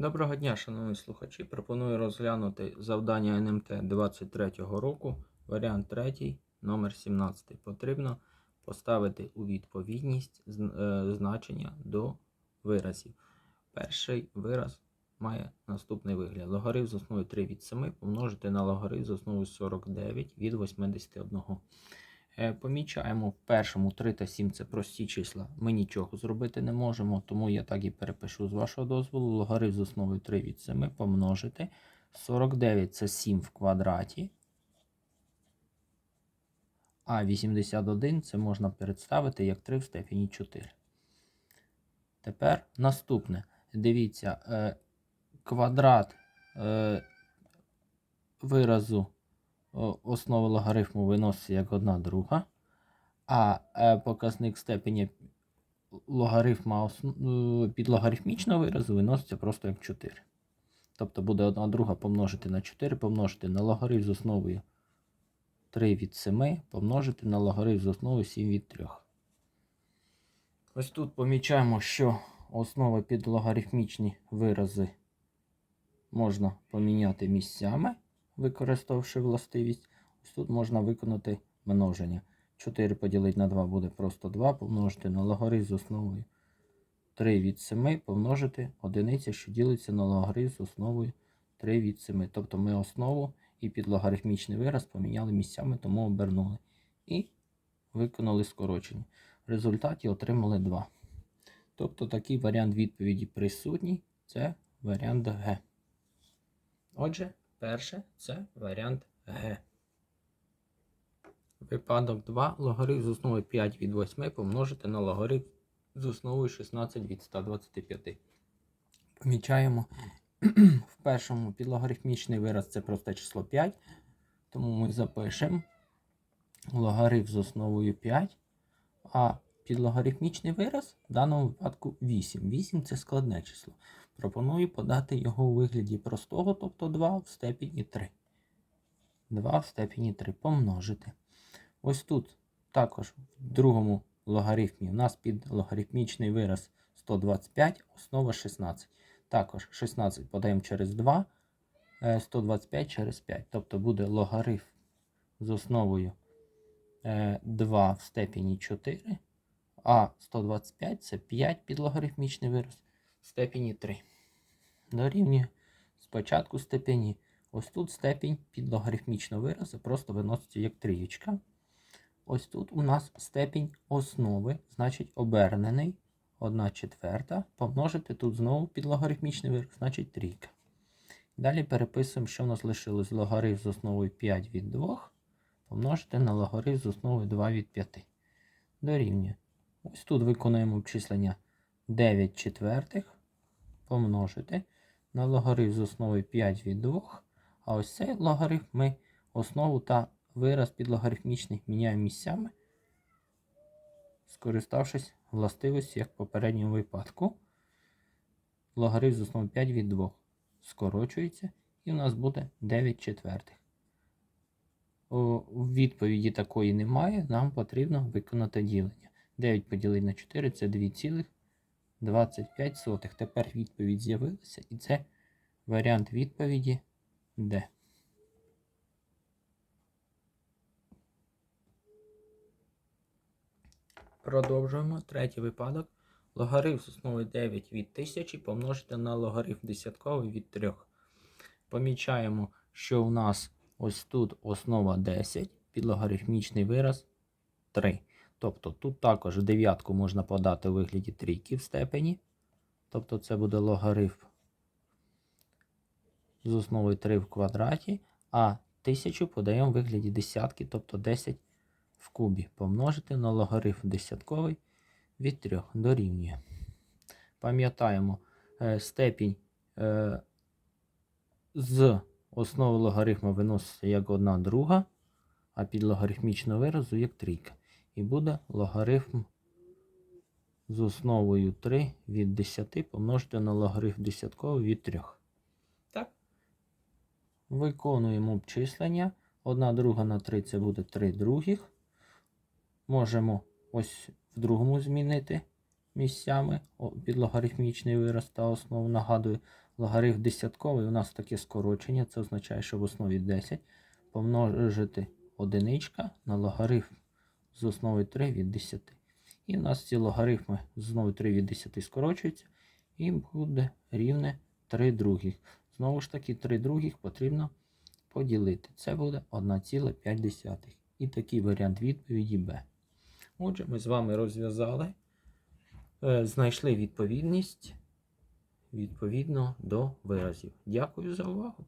Доброго дня, шановні слухачі. Пропоную розглянути завдання НМТ 23 року, варіант 3, номер 17. Потрібно поставити у відповідність е, значення до виразів. Перший вираз має наступний вигляд. Логарифм з основою 3 від 7 помножити на логарифм з основою 49 від 81. Е, Помічаємо в першому 3 та 7 це прості числа. Ми нічого зробити не можемо, тому я так і перепишу з вашого дозволу. Логарифм з основою 3 від 7 помножити. 49 це 7 в квадраті. А 81 це можна представити як 3 в степені 4. Тепер наступне. Дивіться, е, квадрат е, виразу основи логарифму виноситься як одна друга, а е, показник степені логарифма е, підлогарифмічного виразу виноситься просто як 4. Тобто буде одна друга помножити на 4, помножити на логарифм з основою 3 від 7, помножити на логарифм з основою 7 від 3. Ось тут помічаємо, що основи під логарифмічні вирази можна поміняти місцями, використовувавши властивість. Ось тут можна виконати множення. 4 поділити на 2 буде просто 2, помножити на логарифм з основою 3 від 7, помножити одиниця, що ділиться на логарифм з основою 3 від 7. Тобто ми основу і підлогарифмічний вираз поміняли місцями, тому обернули. І виконали скорочення. В результаті отримали 2. Тобто такий варіант відповіді присутній. Це варіант Г. Отже, перше це варіант Г. Випадок 2. Логарифм з основою 5 від 8 помножити на логарифм з основою 16 від 125. Помічаємо в першому підлогарифмічний вираз це просте число 5. Тому ми запишемо логарифм з основою 5. А підлогарифмічний вираз в даному випадку 8. 8 це складне число. Пропоную подати його у вигляді простого, тобто 2 в степені 3. 2 в степені 3 помножити. Ось тут також в другому логарифмі у нас під логарифмічний вираз 125, основа 16. Також 16 подаємо через 2, е, 125 через 5. Тобто буде логарифм з основою е, 2 в степені 4, а 125 це 5 під логарифмічний вираз в степені 3. Дорівнює спочатку степені. Ось тут степінь під логарифмічного виразу просто виноситься як трієчка. Ось тут у нас степінь основи, значить обернений 1 четверта. Помножити тут знову під логарифмічний вираз, значить трійка. Далі переписуємо, що в нас лишилось логарифм з основою 5 від 2. Помножити на логарифм з основою 2 від 5. Дорівнює. Ось тут виконуємо обчислення 9 четвертих. Помножити на логарифм з основою 5 від 2. А ось цей логарифм ми основу та вираз підлогарифмічний міняємо місцями, скориставшись властивістю, як в попередньому випадку. Логарифм з основою 5 від 2 скорочується, і у нас буде 9 четвертих. Відповіді такої немає, нам потрібно виконати ділення. 9 поділити на 4 це 2,25. Тепер відповідь з'явилася, і це варіант відповіді Д. Продовжуємо. Третій випадок. Логарифм з основою 9 від 1000 помножити на логарифм десятковий від 3. Помічаємо, що у нас ось тут основа 10, підлогарифмічний вираз 3. Тобто тут також дев'ятку можна подати у вигляді трійки в степені. Тобто це буде логарифм з основою 3 в квадраті, а 1000 подаємо в вигляді десятки, тобто 10 в кубі. Помножити на логарифм десятковий від 3 дорівнює. Пам'ятаємо, е, степінь е, з основи логарифму виноситься як одна друга, а під логарифмічного виразу як трійка. І буде логарифм з основою 3 від 10 помножити на логарифм десятковий від 3. Так. Виконуємо обчислення. Одна друга на 3 це буде 3 других. Можемо ось в другому змінити місцями о, під логарифмічний вираз та основу. Нагадую, логарифм десятковий у нас таке скорочення. Це означає, що в основі 10 помножити одиничка на логарифм з основи 3 від 10. І в нас ці логарифми з основи 3 від 10 скорочуються, і буде рівне 3 других. Знову ж таки, 3 других потрібно поділити. Це буде 1,5. І такий варіант відповіді Б. Отже, ми з вами розв'язали, е, знайшли відповідність відповідно до виразів. Дякую за увагу!